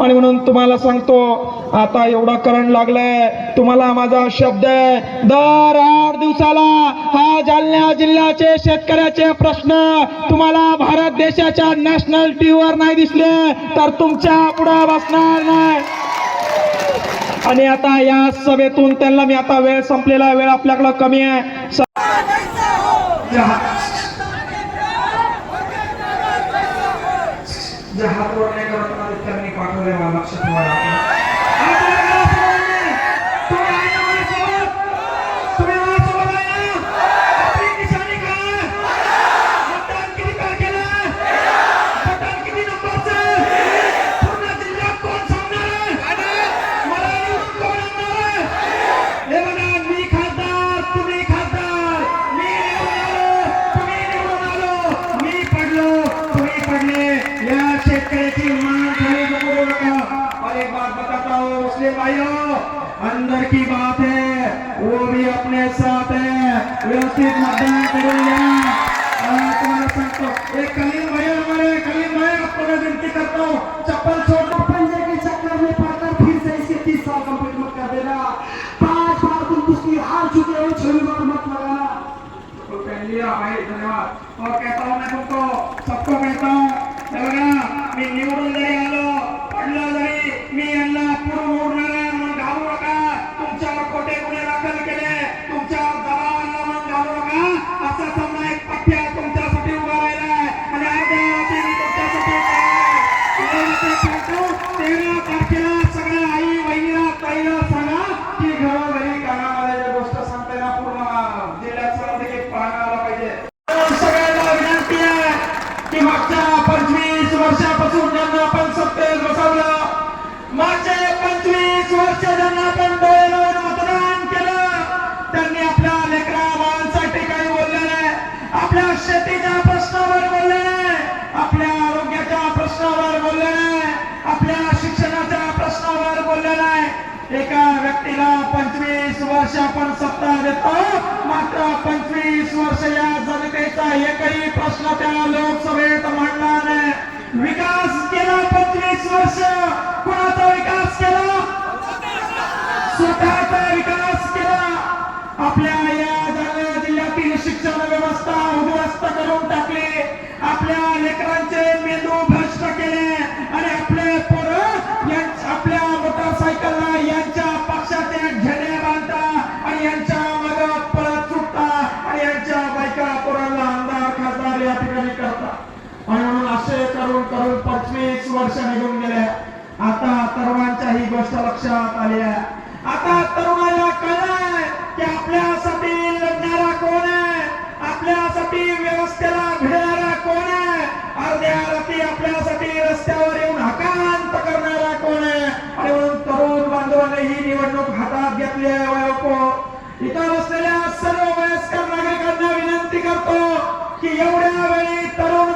आणि म्हणून तुम्हाला सांगतो आता एवढा करंट लागलाय. तुम्हाला माझा शब्द आहे दर आठ दिवसाला हा जालना जिल्ह्याचे शेतकऱ्याचे प्रश्न तुम्हाला भारत देशाच्या नॅशनल टीव्हीवर नाही दिसले तर तुमच्यापुढे बसणार नाही. आणि आता या सभेतून त्यांना मी आता वेळ संपलेला वेळ आपल्याकडं कमी आहे. स- जे हात वर नाही भाइयों, अंदर की बात है, वो भी अपने साथ है। व्यवस्थित मतदान करूँगा। सांगतो एक कलीम भाई हमारे कलीम भाई, आपको मैं विनती करता हूँ चप्पल छोड़ पंजे के चक्कर में पड़कर फिर से इसके तीस साल कंप्लीट मत कर देना। पाँच बार तुम कुश्ती हार चुके हो छह बार मत लगाना। तो पहन लिया, भाई धन्यवाद। और कहता हूँ मैं तुमको, सबको कहता हूँ हे वर्ष आपण सत्ता देतो. मात्र पंचवीस वर्ष या जनतेचा एकही प्रश्न त्या लोकसभेत मांडला नाही. विकास केला पंचवीस वर्ष. वर्ष निघून गेले आता तरुणांच्या ही गोष्ट लक्षात आली आहे आता तरुणाला कळलंय की आपल्यासाठी लढणारा कोण आहे? आपल्यासाठी व्यवस्थेला भिडणारा कोण आहे? अर्ध्या रात्री आपल्यासाठी रस्त्यावर येऊन हकांत करणारा कोण आहे? आणि म्हणून तरुण बांधवाने ही निवडणूक हातात घेतली आहे वयोको इथं बसलेल्या सर्व वयस्कर नागरिकांना विनंती करतो की एवढ्या वेळी तरुण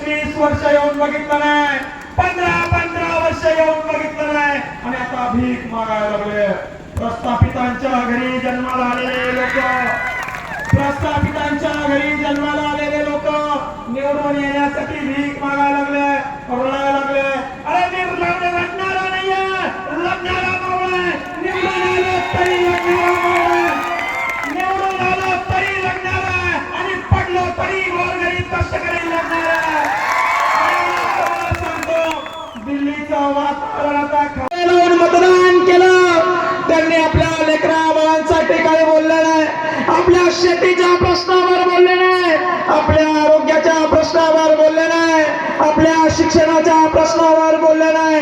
पंचवीस वर्ष येऊन बघितलं नाही. पंधरा पंधरा वर्ष येऊन बघितलं नाही. आणि आता भीक मागायला लागले. प्रस्थापितांच्या घरी जन्माला आलेले लोक. प्रस्थापितांच्या घरी जन्माला आलेले लोक. निवडून येणे भीक मागायला लागले रडायला लागले अरे मी लढ- लढणारा नाहीये लढणारा मावळ आहे. निवडून आलो तरी लढणारा मावळ आहे. निवडून आलो तरी लढणार आहे आणि पडलो तरी गोरगरीब कष्टकरी लढणार आहे आणि तुम्हाला सांगतो दिल्लीचं वातावरण आता ख- लावून मतदान केलं त्यांनी आपल्या लेकरा बाळांसाठी काही बोलले नाही आपल्या शेतीच्या प्रश्नावर बोलले नाही. आपल्या आरोग्याच्या प्रश्नावर बोलले नाही. आपल्या शिक्षणाच्या प्रश्नावर बोलले नाही.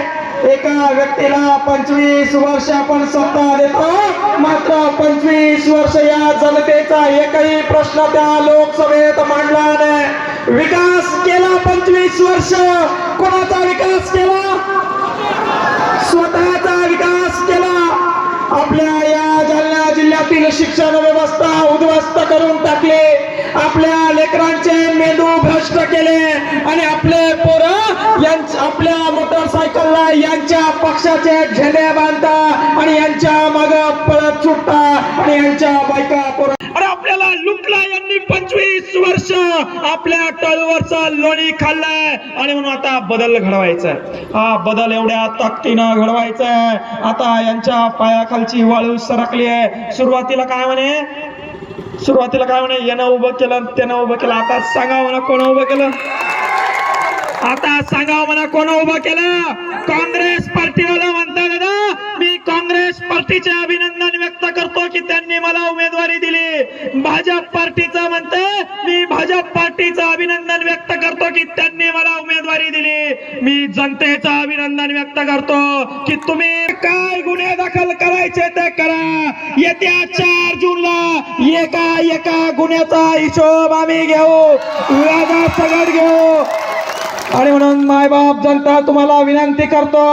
एका व्यक्तीला पंचवीस वर्ष आपण सत्ता देतो. मात्र पंचवीस वर्ष या जनतेचा एकही प्रश्न त्या लोकसभेत मांडला नाही. विकास केला पंचवीस वर्ष. कोणाचा विकास केला? स्वतःचा विकास केला. आपल्या या जालना शिक्षण व्यवस्था उद्ध्वस्त करून टाकले. आपल्या लेकरांचे मेंदू भ्रष्ट केले. आणि आपले पोरं आपल्या मोटरसायकलला यांच्या पक्षाचे झेंडे बांधता आणि यांच्या माग पळत सुटता. आणि यांच्या बायका पोर यांनी वर्ष आपल्या टळवरचा लोणी खाल्लाय. आणि म्हणून आता बदल घडवायचा आहे हा बदल एवढ्या ताकदीनं घडवायचा आहे आता यांच्या पायाखालची वाळू सरकली आहे सुरुवातीला काय म्हणे? सुरुवातीला काय म्हणे? यानं उभं केलं त्यानं उभं केलं. आता सांगा म्हणा कोण उभं केलं? आता सांगा म्हणा कोण उभं केलं? काँग्रेस पार्टीवाला काँग्रेस पार्टीचे अभिनंदन व्यक्त करतो की त्यांनी मला उमेदवारी दिली. भाजप पार्टीचं म्हणते मी भाजप पार्टीचं अभिनंदन व्यक्त करतो की त्यांनी मला उमेदवारी दिली. मी जनतेचं अभिनंदन व्यक्त करतो की तुम्ही काय गुन्हे दाखल करायचे ते करा. येत्या चार जूनला एका एका गुन्ह्याचा हिशोब आम्ही घेऊ. व्याजा सगळं घेऊ. आणि म्हणून मायबाप जनता तुम्हाला विनंती करतो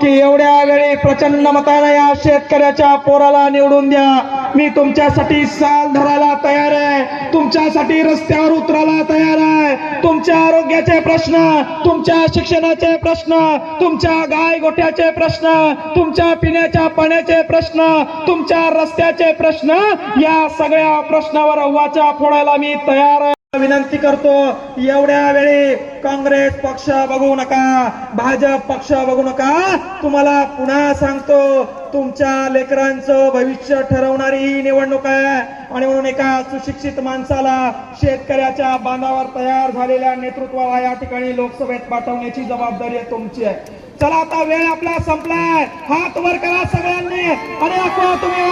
की एवढ्या वेळी प्रचंड मताने या शेतकऱ्याच्या पोराला निवडून द्या. मी तुमच्यासाठी साल धरायला तयार आहे. तुमच्यासाठी रस्त्यावर उतरायला तयार आहे. तुमच्या आरोग्याचे प्रश्न तुमच्या शिक्षणाचे प्रश्न तुमच्या गाय गोठ्याचे प्रश्न तुमच्या पिण्याच्या पाण्याचे प्रश्न तुमच्या रस्त्याचे प्रश्न या सगळ्या प्रश्नावर वाचा फोडायला मी तयार आहे. विनंती करतो एवढ्या वेळी काँग्रेस पक्ष बघू नका भाजप पक्ष बघू नका. तुम्हाला पुन्हा सांगतो तुमच्या लेकरांचं भविष्य ठरवणारी ही निवडणूक आहे. आणि म्हणून एका सुशिक्षित माणसाला शेतकऱ्याच्या बांधावर तयार झालेल्या नेतृत्वाला या ठिकाणी लोकसभेत पाठवण्याची जबाबदारी आहे तुमची आहे. चला आता वेळ आपला संपलाय. हात वर करा सगळ्यांनी. आणि तुम्ही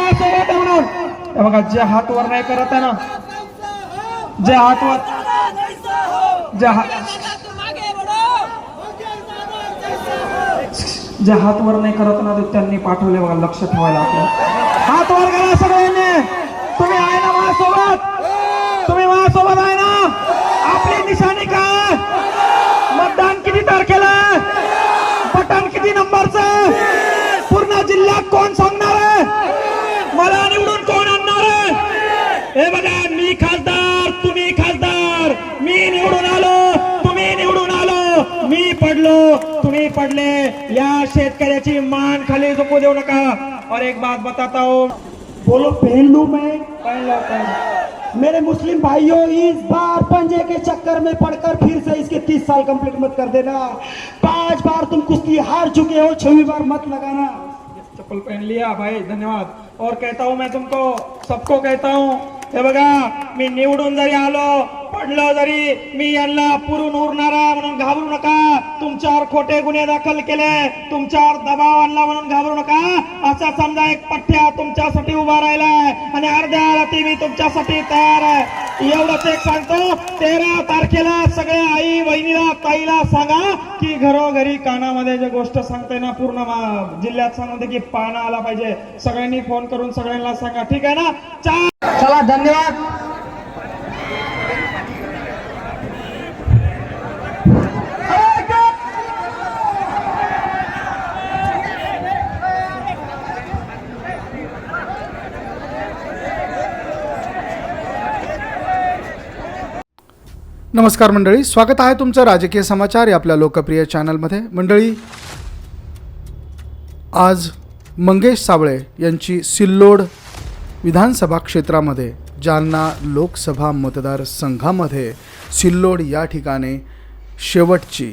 म्हणून बघा जे हात वर नाही करत आहे ना जे हात वर जे हात जे हात वर नाही करत ना त्यांनी पाठवले बघा लक्ष ठेवायला आपलं. हात वर करा सगळ्यांनी. तुम्ही आहे ना माझ्यासोबत? तुम्ही माझ्यासोबत आहे ना? आपली निशाणी काय? मतदान किती तारखेला? बटन किती नंबरचं? पूर्ण जिल्ह्यात कोण सांगणार आहे? मला निवडून कोण आणणार आहे? हे बघा पडले। या शेतकऱ्याची मान खाली झोपू देऊ नका और एक बात बताता हूँ। बोलो पहन लू मैं? पहन लो, पहन मेरे मुस्लिम भाइयों इस बार पंजे के चक्कर में पड़कर फिर से इसके तीस साल कंप्लीट मत कर देना। पाँच बार तुम कुश्ती हार चुके हो छवी बार मत लगाना। चप्पल पहन लिया भाई धन्यवाद। और कहता हूँ मैं तुमको सबको कहता हूँ हे बघा मी निवडून जरी आलो। पडलं जरी मी यांना पुरून उरणारा म्हणून घाबरू नका. तुमच्यावर खोटे गुन्हे दाखल केले. तुमच्यावर दबाव आणला म्हणून घाबरू नका. असा समजा एक पठ्ठ्या तुमच्यासाठी उभा राहिलाय आणि अर्ध्या रात्री मी तुमच्यासाठी तयार आहे. एवढंच एक सांगतो. तेरा तारखेला सगळ्या आई बहिणीला ताईला सांगा की घरोघरी कानामध्ये जे गोष्ट सांगते ना पूर्ण जिल्ह्यात सांगते की पाना आला पाहिजे. सगळ्यांनी फोन करून सगळ्यांना सांगा. ठीक आहे ना? चला धन्यवाद. नमस्कार मंडळी स्वागत आहे तुमचं राजकीय समाचार या आपल्या लोकप्रिय चॅनलमध्ये. मंडळी आज मंगेश साबळे यांची सिल्लोड विधानसभा क्षेत्रामध्ये जालना लोकसभा मतदारसंघामध्ये सिल्लोड या ठिकाणी शेवटची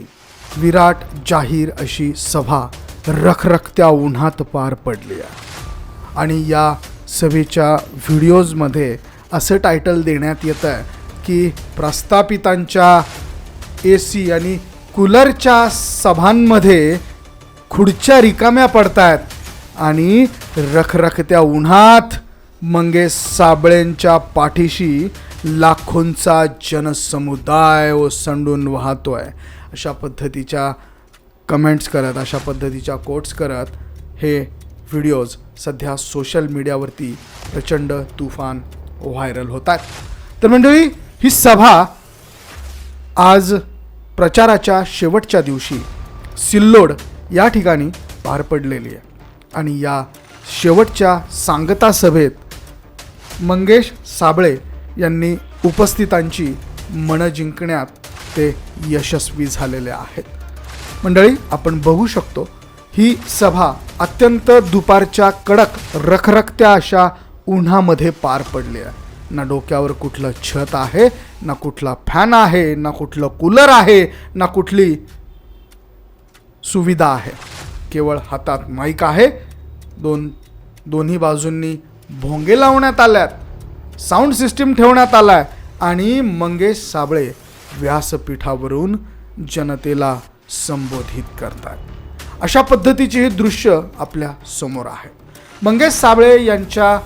विराट जाहीर अशी सभा रखरखत्या उन्हात पार पडली आहे. आणि या सभेच्या व्हिडिओजमध्ये असं टायटल देण्यात येतं आहे की प्रस्थापितांच्या ए सी आणि कूलरच्या सभांमध्ये खुर्च्या रिकाम्या पडतायत आणि रखरखत्या उन्हात मंगेश साबळेंच्या पाठीशी लाखोंचा जनसमुदाय ओसंडून वाहतोय. अशा पद्धतीच्या कमेंट्स करत अशा पद्धतीच्या कोट्स करत हे व्हिडिओज सध्या सोशल मीडियावरती प्रचंड तुफान व्हायरल होत आहेत तर मंडळी ही सभा आज प्रचाराच्या शेवटच्या दिवशी सिल्लोड या ठिकाणी पार पडलेली आहे. आणि या शेवटच्या सांगता सभेत मंगेश साबळे यांनी उपस्थितांची मनं जिंकण्यात ते यशस्वी झालेले आहेत. मंडळी आपण बघू शकतो ही सभा अत्यंत दुपारच्या कडक रखरखत्या अशा उन्हामध्ये पार पडली आहे. ना डोक्यावर कुठलं छत आहे ना कुठला फॅन आहे ना कुठलं कूलर आहे ना कुठली सुविधा आहे. केवळ हातात माईक आहे. दोन दोन्ही बाजूंनी भोंगे लावण्यात आल्यात. साऊंड सिस्टीम ठेवण्यात आलाय. आणि मंगेश साबळे व्यासपीठावरून जनतेला संबोधित करतात. अशा पद्धतीचे हे दृश्य आपल्यासमोर आहे. मंगेश साबळे यांच्या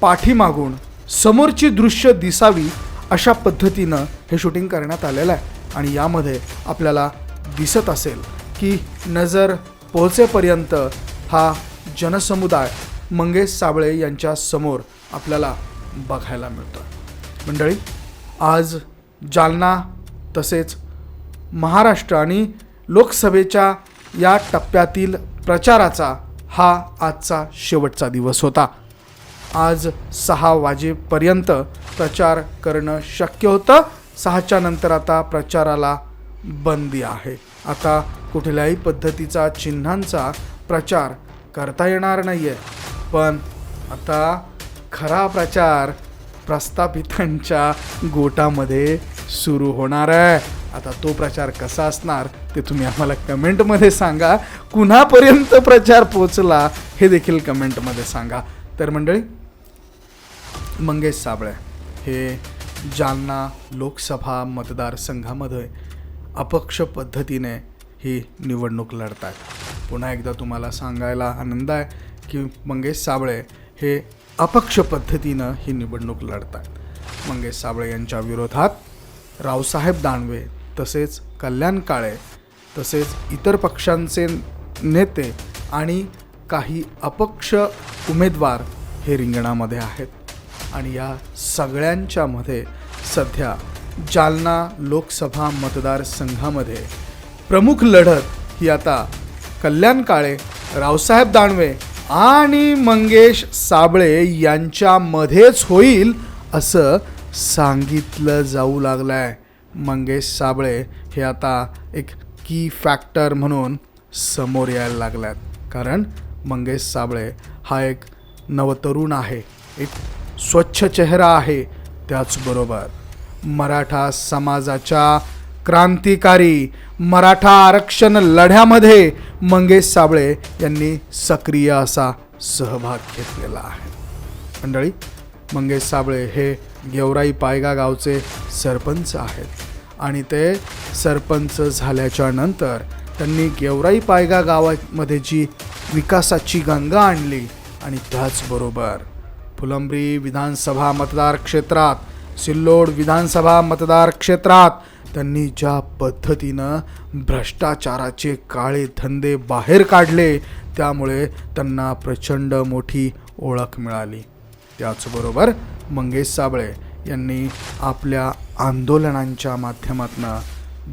पाठीमागून समोरची दृश्य दिसावी अशा पद्धतीनं हे शूटिंग करण्यात आलेलं आहे. आणि यामध्ये आपल्याला दिसत असेल की नजर पोहोचेपर्यंत हा जनसमुदाय मंगेश साबळे यांच्या समोर आपल्याला बघायला मिळतो मंडळी आज जालना तसेच महाराष्ट्र आणि लोकसभेच्या या टप्प्यातील प्रचाराचा हा आजचा शेवटचा दिवस होता. आज सहा वाजेपर्यंत प्रचार करणं शक्य होतं. सहाच्या नंतर आता प्रचाराला बंदी आहे. आता कुठल्याही पद्धतीचा चिन्हांचा प्रचार करता येणार नाही आहे पण आता खरा प्रचार प्रस्थापितांच्या गोटामध्ये सुरू होणार आहे. आता तो प्रचार कसा असणार ते तुम्ही आम्हाला कमेंटमध्ये सांगा. कुणापर्यंत प्रचार पोचला हे देखील कमेंटमध्ये सांगा. तर मंडळी मंगेश साबळे हे जालना लोकसभा मतदारसंघामध्ये अपक्ष पद्धतीने ही निवडणूक लढत आहेत पुन्हा एकदा तुम्हाला सांगायला आनंद आहे की मंगेश साबळे हे अपक्ष पद्धतीनं ही निवडणूक लढत आहेत मंगेश साबळे यांच्या विरोधात रावसाहेब दानवे तसेच कल्याण काळे तसेच इतर पक्षांचे नेते आणि काही अपक्ष उमेदवार हे रिंगणामध्ये आहेत. आणि या सगळ्यांच्यामध्ये सध्या जालना लोकसभा मतदारसंघामध्ये प्रमुख लढत ही आता कल्याण काळे रावसाहेब दानवे आणि मंगेश साबळे यांच्यामध्येच होईल असं सांगितलं जाऊ लागलं आहे मंगेश साबळे हे आता एक की फॅक्टर म्हणून समोर यायला लागल्यात. कारण मंगेश साबळे हा एक नवतरुण आहे. एक स्वच्छ चेहरा आहे. त्याचबरोबर मराठा समाजाच्या क्रांतिकारी मराठा आरक्षण लढ्यामध्ये मंगेश साबळे यांनी सक्रिय असा सहभाग घेतलेला आहे. मंडळी मंगेश साबळे हे गेवराई पायगा गावचे सरपंच आहेत आणि ते सरपंच झाल्याच्यानंतर त्यांनी गेवराई पायगा गावामध्ये जी विकासाची गंगा आणली आणि त्याचबरोबर फुलंब्री विधानसभा मतदार क्षेत्रात सिल्लोड विधानसभा मतदार क्षेत्रात त्यांनी ज्या पद्धतीनं भ्रष्टाचाराचे काळे धंदे बाहेर काढले त्यामुळे त्यांना प्रचंड मोठी ओळख मिळाली. त्याचबरोबर मंगेश साबळे यांनी आपल्या आंदोलनांच्या माध्यमातून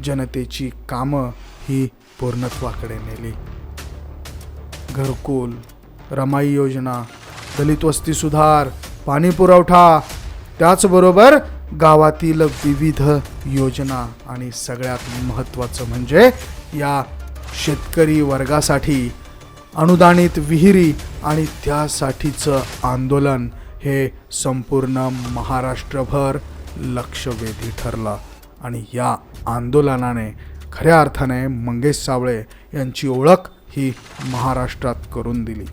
जनतेची कामं ही पूर्णत्वाकडे नेली. घरकुल रमाई योजना दलित वस्ती सुधार पाणी पुरवठा त्याचबरोबर गावातील विविध योजना आणि सगळ्यात महत्त्वाचं म्हणजे या शेतकरी वर्गासाठी अनुदानित विहिरी आणि त्यासाठीचं आंदोलन हे संपूर्ण महाराष्ट्रभर लक्षवेधी ठरलं. आणि या आंदोलनाने खऱ्या अर्थाने मंगेश सावळे यांची ओळख ही महाराष्ट्रात करून दिली.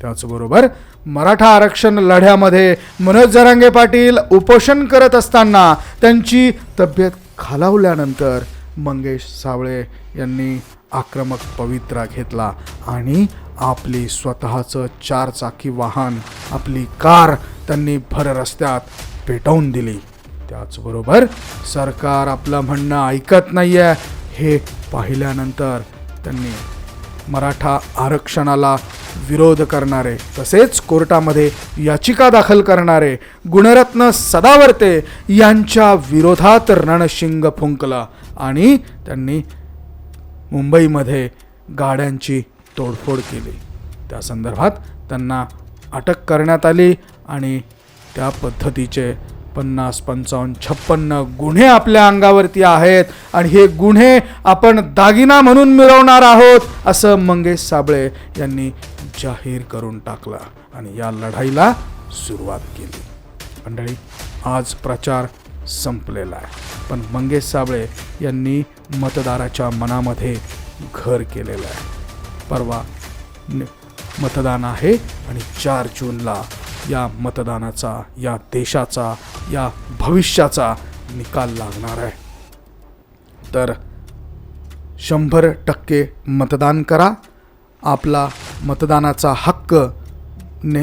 त्याचबरोबर मराठा आरक्षण लढ्यामध्ये मनोज जरांगे पाटील उपोषण करत असताना त्यांची तब्येत खालावल्यानंतर मंगेश सावळे यांनी आक्रमक पवित्रा घेतला आणि आपली स्वतःचं चारचाकी वाहन आपली कार त्यांनी भर रस्त्यात पेटवून दिली. त्याचबरोबर सरकार आपलं म्हणणं ऐकत नाही आहे हे पाहिल्यानंतर त्यांनी मराठा आरक्षणाला विरोध करणारे तसेच कोर्टामध्ये याचिका दाखल करणारे गुणरत्न सदावर्ते यांच्या विरोधात रणशिंग फुंकला आणि त्यांनी मुंबईमध्ये गाड्यांची तोडफोड केली. त्या संदर्भात त्यांना अटक करण्यात आली आणि त्या पद्धतीचे पन्नास पंचावन्न छप्पन्न गुन्हे आपल्या अंगावरती आहेत आणि हे गुन्हे आपण दागिना म्हणून मिळवणार आहोत असं मंगेश साबळे यांनी जाहीर करून टाकलं आणि या लढाईला सुरुवात केली. मंडळी आज प्रचार संपलेला आहे. पण मंगेश साबळे यांनी मतदाराच्या मनामध्ये घर केलेलं आहे. परवा मतदान आहे आणि चार जूनला या मतदानाचा या देशाचा या भविष्याचा निकाल लागणार आहे. तर शंभर टक्के मतदान करा. आपला मतदानाचा हक्क ने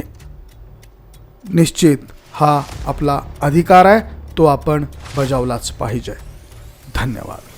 निश्चित हा आपला अधिकार आहे. तो आपण बजावलाच पाहिजे. धन्यवाद.